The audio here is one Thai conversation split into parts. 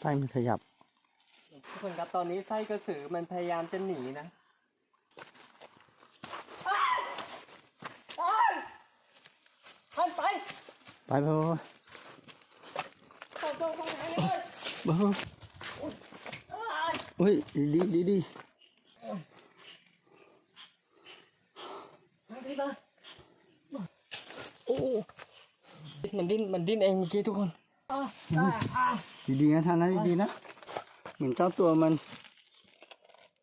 ไส้มันขยับ ทุกคนครับตอนนี้ไส้กระสือมันพยายามจะหนีนะท่านไปไปไปไปเข้าตรงตรงไหนเลยไปไปเฮ้ยดีดีดีมาดิมาโอ้ มันดิ้น มันดิ้นเองเมื่อกี้ทุกคนอะอะอะ ดีดีนะท่านนะดีๆนะ เหมือนเจ้าตัวมัน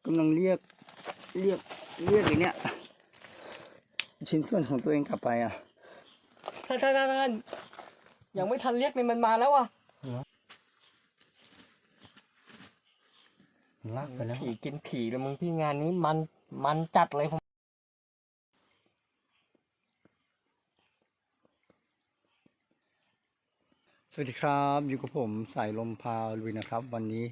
กำลังเรียก เรียก เรียกอย่างเนี้ย ชิ้นส่วนของตัวเองกลับไปอะท่านท่านท่านท่านยังไม่ทันเรียกเลยมันมาแล้วอะลากไปแล้วผีกินผีแล้วมึงพี่งานนี้มันมันจัดเลยผม สวัสดีครับอยู่กับผมสายลมพาลุยนะครับ วันนี้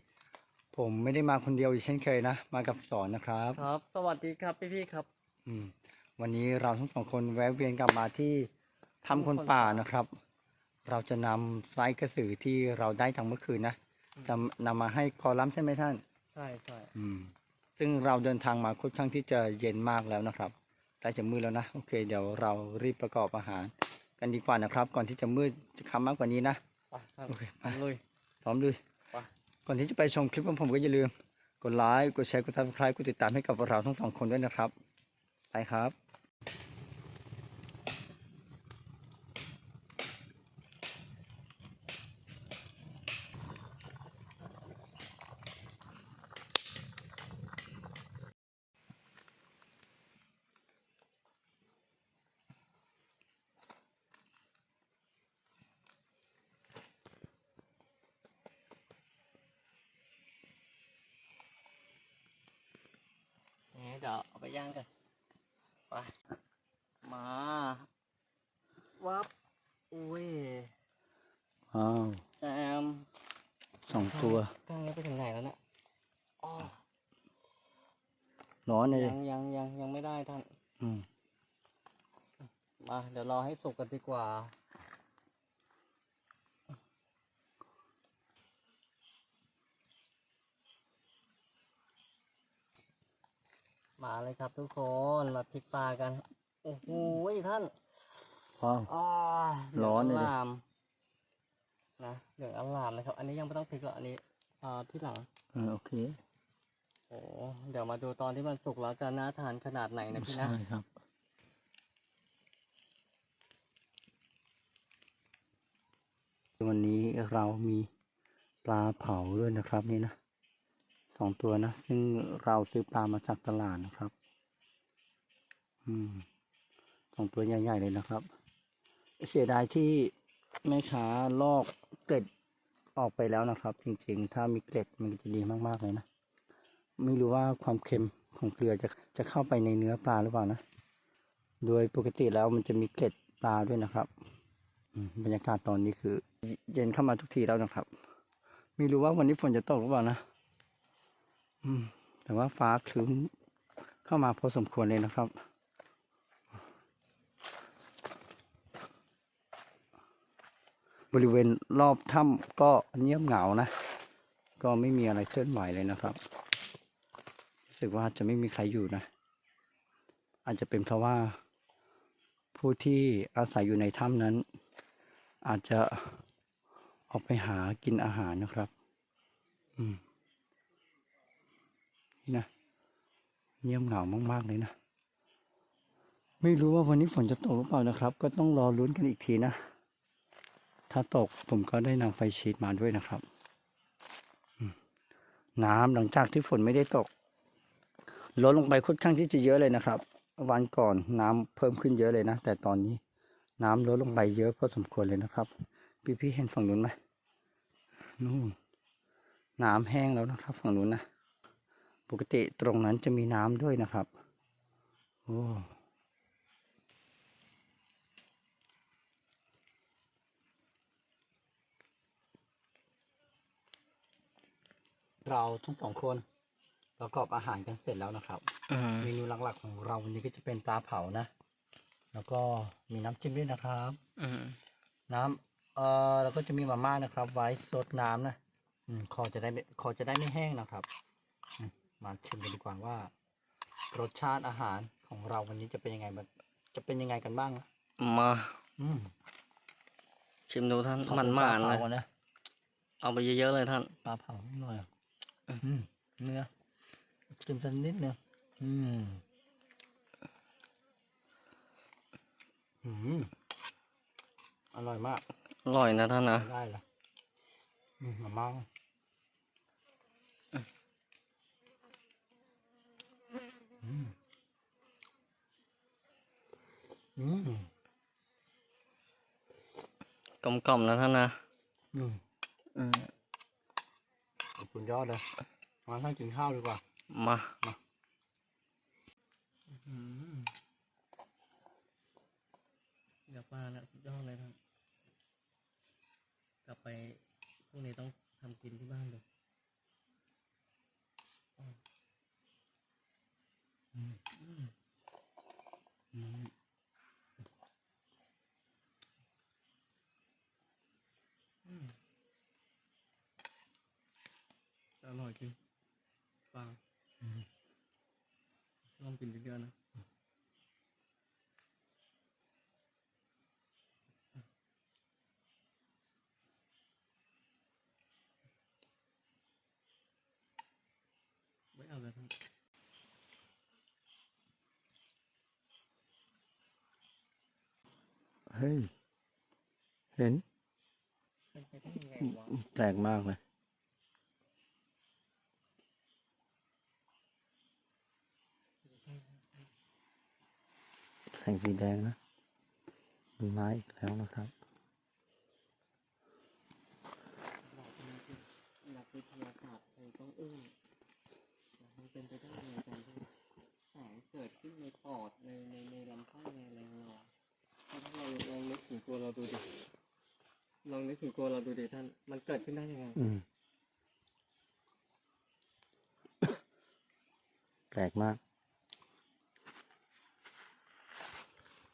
ผมไม่ได้มาคนเดียวอีกเช่นเคยนะมากับสอนนะครับ ครับ สวัสดีครับพี่พี่ๆครับ อืม วันนี้เราทั้งสองคนแวะเวียนกลับมาที่ทำคนป่านะครับ เราจะนำไซส์กระสือที่เราได้จากเมื่อคืนนะจะนำมาให้คอลัมน์ใช่ไหมท่าน ใช่ใช่อืม ซึ่งเราเดินทางมาค่อนข้างที่จะเย็นมากแล้วนะครับใกล้จะมืดแล้วนะโอเค เดี๋ยวเรารีบประกอบอาหาร กันดีกว่านะครับ ก่อนที่จะมืดจะค่ำมากกว่านี้นะ ไปครับโอเคไปทำเลยพร้อมด้วยไปก่อนที่จะไปชมคลิปของผมก็อย่าลืม กดไลค์กดแชร์กดซับสไครต์กดติดตามให้กับเราทั้งสองคนด้วยนะครับ ไปครับ เนี่ยเดี๋ยวเอา ไปย่างกันไปมาวับอุ้ยอ้าวแซมสองตัวกล้างนี้ไปถึงไหนแล้วเนี่ยอ๋อร้อนเลยยังยังยังยังไม่ได้ท่านอืมมาเดี๋ยวรอให้สุกกันดีกว่า มาเลยครับทุกคนมาพลิกปลากัน โอ้โหท่านว้าวอ่าร้อนเลยดิหงอลามนะเหลืองอลามนะครับ อันนี้ยังไม่ต้องพลิกหรอกอันนี้อ่าที่หลัง เออโอเคโอ้เดี๋ยวมาดูตอนที่มันสุกแล้วจะน่าทานขนาดไหนนะพี่นะ ใช่ครับ วันนี้เรามีปลาเผาด้วยนะครับนี่นะ สองตัวนะ ซึ่งเราซื้อปลามาจากตลาดนะครับ อืมสองตัวใหญ่ๆเลยนะครับ เสียดายที่แม่ค้าลอกเกล็ดออกไปแล้วนะครับ จริงๆ ถ้ามีเกล็ดมันจะดีมากๆเลยนะ ไม่รู้ว่าความเค็มของเกลือจะจะเข้าไปในเนื้อปลาหรือเปล่านะ โดยปกติแล้วมันจะมีเกล็ดปลาด้วยนะครับอืมบรรยากาศตอนนี้คือ เย็นเข้ามาทุกทีแล้วนะครับ ไม่รู้ว่าวันนี้ฝนจะตกหรือเปล่านะ แต่ว่าฟ้าคลึ้มเข้ามาพอสมควรเลยนะครับ บริเวณรอบถ้ำก็เงียบเหงานะ ก็ไม่มีอะไรเคลื่อนไหวเลยนะครับรู้สึกว่าจะไม่มีใครอยู่นะ อาจจะเป็นเพราะว่าผู้ที่อาศัยอยู่ในถ้ำนั้น อาจจะออกไปหากินอาหารนะครับ อืม นี่นะเงียบเหงามากๆเลยนะ ไม่รู้ว่าวันนี้ฝนจะตกหรือเปล่านะครับ ก็ต้องรอลุ้นกันอีกทีนะ ถ้าตกผมก็ได้นำไฟชีดมาด้วยนะครับน้ำหลังจากที่ฝนไม่ได้ตกลดลงไปค่อนข้างที่จะเยอะเลยนะครับ วันก่อนน้ำเพิ่มขึ้นเยอะเลยนะ แต่ตอนนี้น้ำลดลงไปเยอะพอสมควรเลยนะครับ พี่ๆเห็นฝั่งนู้นไหมนู่นน้ำแห้งแล้วนะครับ ฝั่งนู้นนะ กติตรงนั้นจะมีน้ำด้วยนะครับ โอ้เราทั้งสองคนประกอบอาหารกันเสร็จแล้วนะครับเมนูหลักๆของเราวันนี้ก็จะเป็นปลาเผานะ แล้วก็มีน้ำจิ้มด้วยนะครับอืมน้ำเอ่อแล้วก็จะมีมาม่านะครับ ไว้ซดน้ำนะอืมคอจะได้ไม่คอจะได้ไม่แห้งนะครับอื มมาชิมกันดีกว่าว่า รสชาติอาหารของเราวันนี้จะเป็นยังไงบ้างจะเป็นยังไงกันบ้างนะมาอืมชิมดูท่านขอมันเป็นหปลมานเลยเผานะเอาไปเยอะๆเลยท่านปลาเผาหน่อยอืมเนื้อชิมสักนิดนึงอืมอืมอร่อยมาก อร่อยนะท่านนะได้ละอืมมามั่ งอืมอืมกลมๆนะท่านนะอืมอืมขอบคุณยอดเลย มาท่านกินข้าวดีกว่า มาอืมกลับมาแล้วสุดยอดเลยท่านกลับไปพรุ่งนี้ต้องทำกินที่บ้านเลย อืม อ ร่อยจริงปลาลองกินเยอะๆนะไม่เอาเลยท่านเฮ้ย เห็นเป็นไปได้ยังไงวะแปลกมากเลย แสงสีแดงนะมีไม้อีกแล้วนะครับนักวิทยาศาสตร์เลยต้องอึ้งมันเป็นไปได้ยังไงกันที่แสงเกิดขึ้นในปอดในในในลำไส้ในอะไรของเราถ้าลองลองนึกถึงตัวเราดูดิลองนึกถึงตัวเราดูดิท่าน มันเกิดขึ้นได้ยังไงอืมแปลกมาก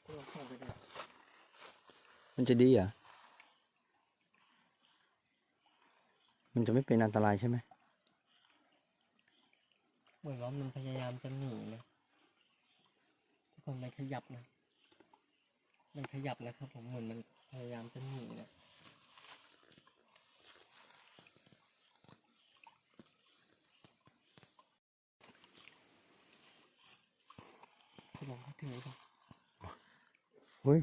ตัวเข้าไปได้ มันจะดีเหรอะ มันจะไม่เป็นอันตรายใช่ไหมเหมือนว่ามันพยายามจะหนีนะทุกคนมันขยับนะ มันขยับนะครับผมเหมือนมันพยายามจะหนีนะที่ลองเขาถือป่ะเฮ้ย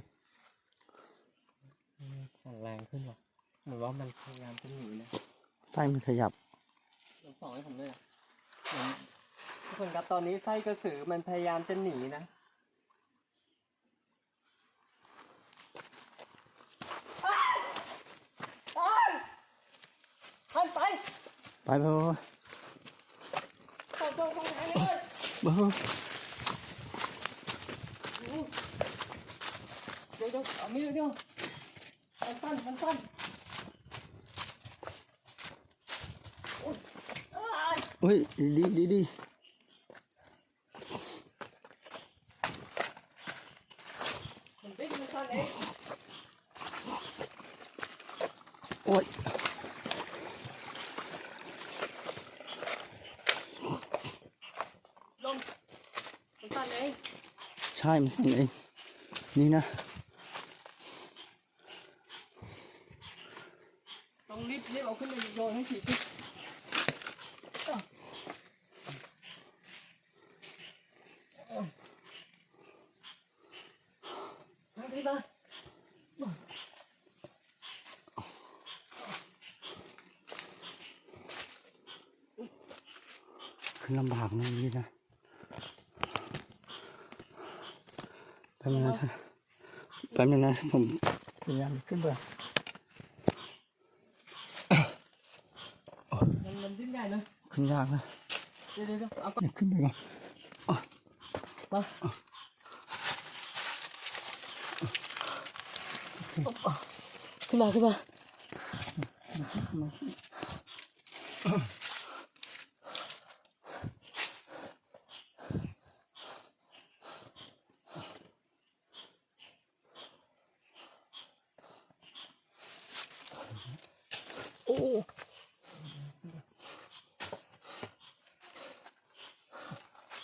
สั่งแรงขึ้นว่ะเหมือนว่ามันพยายามจะหนีนะไส้มันขยับลองส่องให้ผมด้วยอะเหมือนทุกคนครับตอนนี้ไส้กระสือมันพยายามจะหนีนะท่านไปไปไปไปเข้าตรงตรงไหนเลยไปไปเดี๋ยวเดี๋ยวเอามีดเดี๋ยว มันสั้นมันสั้นโอ๊ยอ้ายเฮ้ยดีดีดีมันดิ้นมันสั้นเองโอ้ยลงมันสั้นเองใช่มันสั่นเองนี่นะ ต้องรีบรีบเอาขึ้นไปโยนให้ฉีดพิษมาดีมา ขึ้นลำบากนะนี่นะแป๊บนึงนะท่านแป๊บนึงนะผมพยายามขึ้นไปมันมันดิ้นใหญ่เลยขึ้นยากนะเดี๋ยวเดี๋ยวเดี๋ยวเอาก่อนเดี๋ยวขึ้นไปก่อนมาขึ้นมาขึ้นมา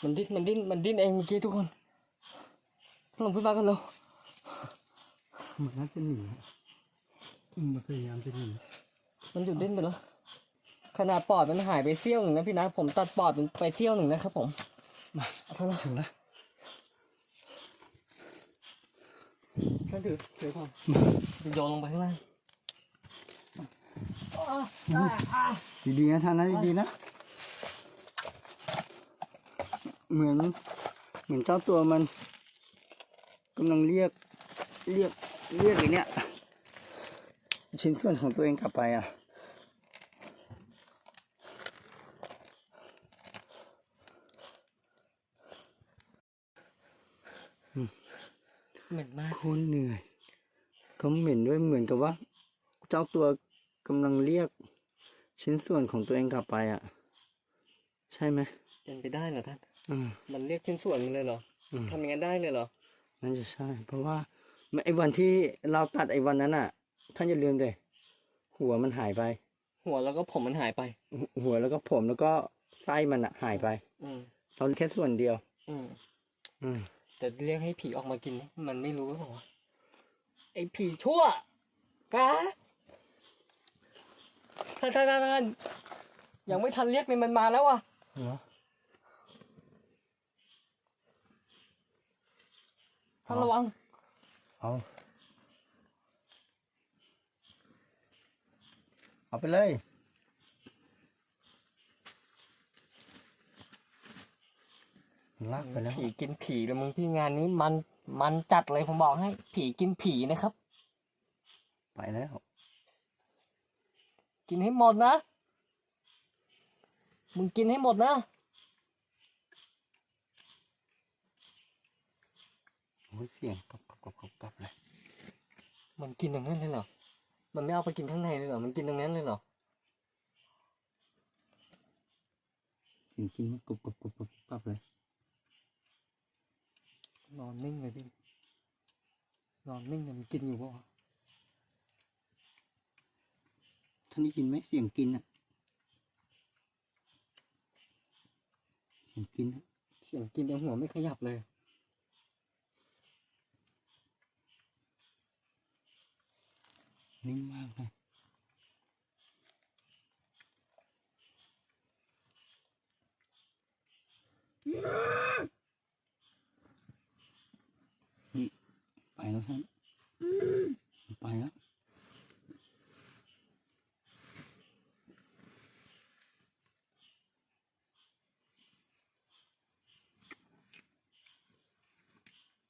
มันดิ้นมันดิ้นมันดิ้นเองเมื่อกี้ทุกคนลงพื้นบ้ากันเล้วเหมือนน่าจะหนีมันพยายามจะหนีมันหยุดดิ้นไปแล้วขนาดปอดมันหายไปเสี้ยวหนึ่งนะพี่นะผมตัดปอดมันไปเสี้ยวหนึ่งนะครับผมมาเท่าไหร่ถึงแล้วนั่นถือถือผมโยนลงไปข้างล่าง ดีๆนะท่านนะดีๆนะ เหมือน เหมือนเจ้าตัวมันกำลังเรียก เรียก เรียกอย่างเนี้ย ชิ้นส่วนของตัวเองกลับไปอะเหม็นมากโคนเหนื่อยเขาเหม็นด้วยเหมือนกับว่า เจ้าตัว กำลังเรียกชิ้นส่วนของตัวเองกลับไปอะ ใช่ไหมเป็นไปได้เหรอท่าน อืม มันเรียกชิ้นส่วนมันเลยเหรออืม ทำอย่างนั้นได้เลยเหรอ น่าจะใช่ เพราะว่าไอ้วันที่เราตัดไอ้วันนั้นอะ ท่านอย่าลืมเลยหัวมันหายไป หัวแล้วก็ผมมันหายไป หัวหัวแล้วก็ผมแล้วก็ไส้มันอะหายไปอืม เราแค่ส่วนเดียว อืม อืม แต่เรียกให้ผีออกมากิน มันไม่รู้หรือเปล่าวะไอ้ผีชั่วกะ ท่านท่านท่านท่านยังไม่ทันเรียกเลยมันมาแล้วว่ะเหรอท่านระวัง เอาเอาไปเลยลากไปแล้วผีกินผีแล้วมึงพี่งานนี้มันมันจัดเลยผมบอกให้ ผีกินผีนะครับ ไปแล้ว กินให้หมดนะ มึงกินให้หมดนะโอ้ยเสียงกรอบกรอบกรอบกรอบกรอบเลยมันกินตรงนั้นเลยเหรอ มันไม่เอาไปกินข้างในเลยเหรอ มันกินตรงนั้นเลยเหรอเสียงกินกรอบกรอบกรอบกรอบกรอบเลย นอนนิ่งเลยพี่ นอนนิ่งเลยมันกินอยู่ปะวะ ท่านได้ยินไหมเสียงกินอะเสียงกินเสียงกินแต่หัวไม่ขยับเลยนิ่งมากเลยนี่ไปแล้วท่านไปแล้ว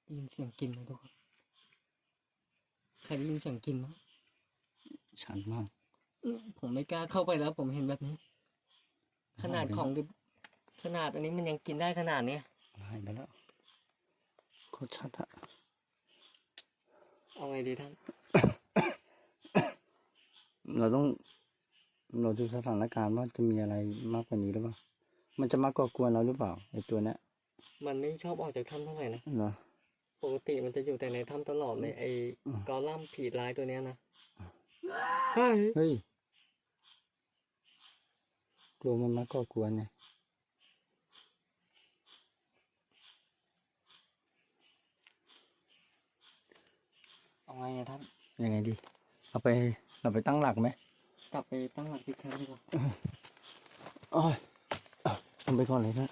ได้ยิน เสียงกินไหมทุกคนใครได้ยินเสียงกินมั้งชันมากอื้อผมไม่กล้าเข้าไปแล้ว ผมเห็นแบบนี้ ขนาดของดิบขนาดอันนี้มันยังกินได้ขนาดเนี้ยหายไปแล้วโคตรชัดอะเอาไงดีท่าน เราต้อง เราดูสถานการณ์ว่าจะมีอะไรมากกว่านี้หรือเปล่า มันจะมากก่อกวนเราหรือเปล่าไอตัวเนี้ยมันไม่ชอบออกจากถ้ำเท่าไหร่นะ เหรอ ปกติมันจะอยู่แต่ในถ้ำตลอดเลยไอ้อืมกอลัมน์ผีร้ายตัวเนี้ยนะเฮ้ยกลัวมันมาก่อกวนไงเอาไงอะท่านยังไงดีเอาไปเราไปตั้งหลักไหมกลับไปตั้งหลักที่แคมป์ดีกว่าโอ้ยเอาเอาไปก่อนเลยนะ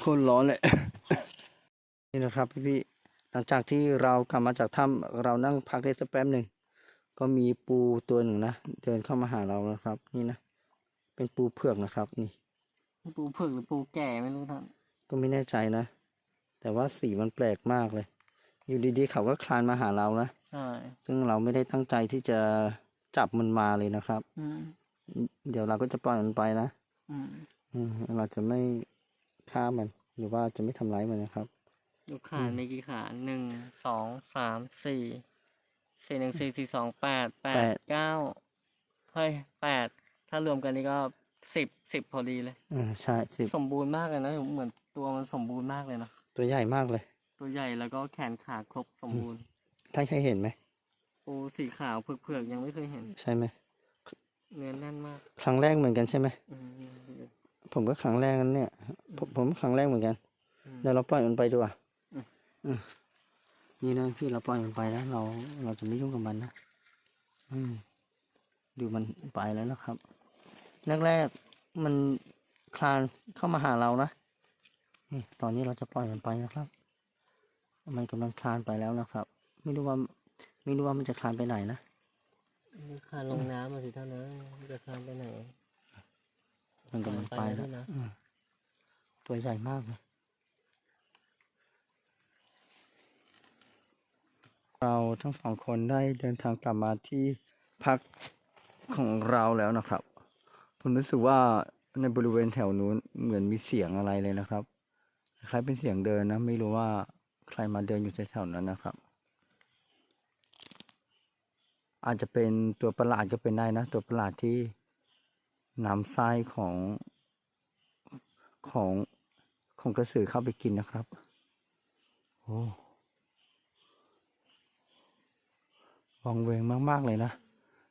โคตรร้อนเลย นี่นะครับพี่พี่ๆหลังจากที่เรากลับมาจากถ้ำเรานั่งพักได้สักแป๊บหนึ่งก็มีปูตัวหนึ่งนะเดินเข้ามาหาเรานะครับ นี่นะเป็นปูเผือกนะครับ นี่ ปูเผือกหรือปูแก่ไม่รู้ท่านก็ไม่แน่ใจนะ แต่ว่าสีมันแปลกมากเลย อยู่ดีๆเขาก็คลานมาหาเรานะใช่ซึ่งเราไม่ได้ตั้งใจที่จะจับมันมาเลยนะครับ อืมเดี๋ยวเราก็จะปล่อยมันไปนะอืมอืมเราจะไม่ฆ่ามัน หรือว่าจะไม่ทำร้ายมันนะครับ ดูขามีกี่ขาหนึ่งสองสามสี่สี่หนึ่งสี่สี่สองแปดแปแปดดเก้าเฮ้ยแปดถ้ารวมกันนี่ก็สิบสิบพอดีเลยอ่าใช่สิบสมบูรณ์มากเลยนะเหมือนตัวมันสมบูรณ์มากเลยนะตัวใหญ่มากเลย ตัวใหญ่แล้วก็แขนขาครบสมบูรณ์ท่านเคยเห็นไหมปูสีขาวเผือกๆยังไม่เคยเห็น ใช่ไหมเนื้อแน่นมาก ครั้งแรกเหมือนกันใช่ไหมอืมผมก็ครั้งแรกนั้นเนี่ยอผมผมครั้งแรกเหมือนกันอืมเดี๋ยวเราปล่อยมันไปดีกว่าอืมอืม นี่นะพี่เราปล่อยมันไปนะเราเราจะไม่ยุ่งกับมันนะอืมดูมันไปแล้วนะครับแรกๆมันคลานเข้ามาหาเรานะนี่ตอนนี้เราจะปล่อยมันไปนะครับ มันกำลังคลานไปแล้วนะครับ ไม่รู้ว่าไม่รู้ว่ามันจะคลานไปไหนนะมันคลานลงน้ำมาสิท่านนะมันจะคลานไปไหน มันกำลังไปไปแล้แล้ววนะอืมตัวใหญ่มากเลย เราทั้งสองคนได้เดินทางกลับมาที่พักของเราแล้วนะครับ ผมรู้สึกว่าในบริเวณแถวนู้นเหมือนมีเสียงอะไรเลยนะครับคล้ายเป็นเสียงเดินนะ ไม่รู้ว่าใครมาเดินอยู่แถวๆนั้นนะครับ อาจจะเป็นตัวประหลาดก็เป็นได้นะ ตัวประหลาดที่นำไส้ของของของกระสือเข้าไปกินนะครับ โอ้ วังเวงมาก ๆ เลยนะ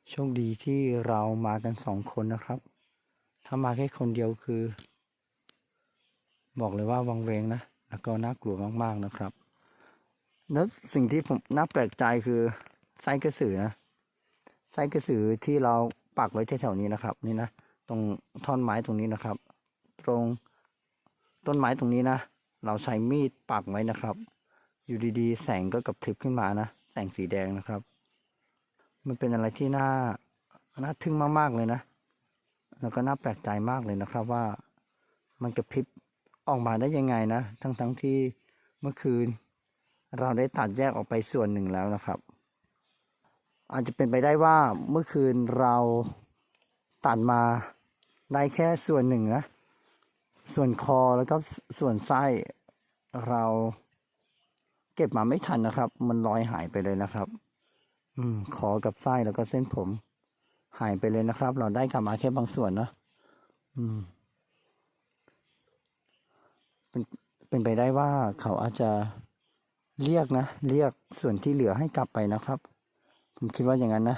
โชคดีที่เรามากันสองคนนะครับ ถ้ามาแค่คนเดียวคือ บอกเลยว่าวังเวงนะ แล้วก็น่ากลัวมากๆนะครับ แล้วสิ่งที่ผมน่าแปลกใจคือไส้กระสือนะ ไส้กระสือที่เราปักไว้แถวๆนี้นะครับ นี่นะ ตรงท่อนไม้ตรงนี้นะครับ ตรงต้นไม้ตรงนี้นะ เราใช้มีดปักไว้นะครับ อยู่ดีๆ แสงก็กระพริบขึ้นมานะ แสงสีแดงนะครับ มันเป็นอะไรที่น่าน่าทึ่งมากๆเลยนะ แล้วก็น่าแปลกใจมากเลยนะครับว่ามันกระพริบออกมาได้ยังไงนะ ทั้งๆที่เมื่อคืน เราได้ตัดแยกออกไปส่วนหนึ่งแล้วนะครับ อาจจะเป็นไปได้ว่าเมื่อคืนเราตัดมาได้แค่ส่วนหนึ่งนะ ส่วนคอแล้วก็ส่วนไส้เราเก็บมาไม่ทันนะครับ มันลอยหายไปเลยนะครับ อืมคอกับไส้แล้วก็เส้นผม หายไปเลยนะครับ เราได้กลับมาแค่บางส่วนนะอืม เป็นเป็นไปได้ว่าเขาอาจจะเรียกนะ เรียกส่วนที่เหลือให้กลับไปนะครับ ผมคิดว่าอย่างนั้นนะ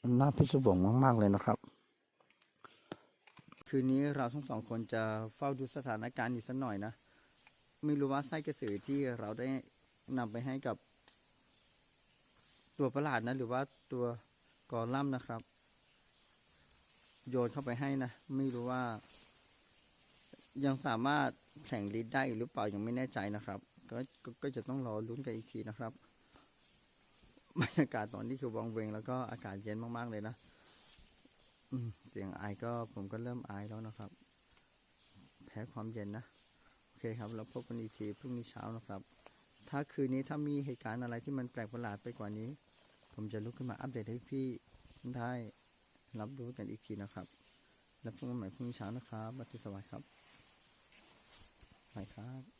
มันน่าพิศวงมาก ๆ เลยนะครับ คืนนี้เราทั้งสองคนจะเฝ้าดูสถานการณ์อีกสักหน่อยนะ ไม่รู้ว่าไส้กระสือที่เราได้นำไปให้กับ ตัวประหลาดนะ หรือว่าตัวกอลัมนะครับ โยนเข้าไปให้นะ ไม่รู้ว่า ยังสามารถแข่งลิ้นได้หรือเปล่ายังไม่แน่ใจนะครับก็ก็ก็จะต้องรอลุ้นกันอีกทีนะครับบรรยากาศตอนนี้คือวังเวงแล้วก็อากาศเย็นมาก ๆ เลยนะเสียงไอก็ผมก็เริ่มไอแล้วนะครับ แพ้ความเย็นนะ โอเคครับ เราพบกันอีกทีพรุ่งนี้เช้านะครับ ถ้าคืนนี้ถ้ามีเหตุการณ์อะไรที่มันแปลกประหลาดไปกว่านี้ ผมจะลุกขึ้นมาอัปเดตให้พี่ได้รับรู้กันอีกทีนะครับ แล้วพบกันใหม่พรุ่งนี้เช้านะครับบัติสวัสดิ์ครับไปครับ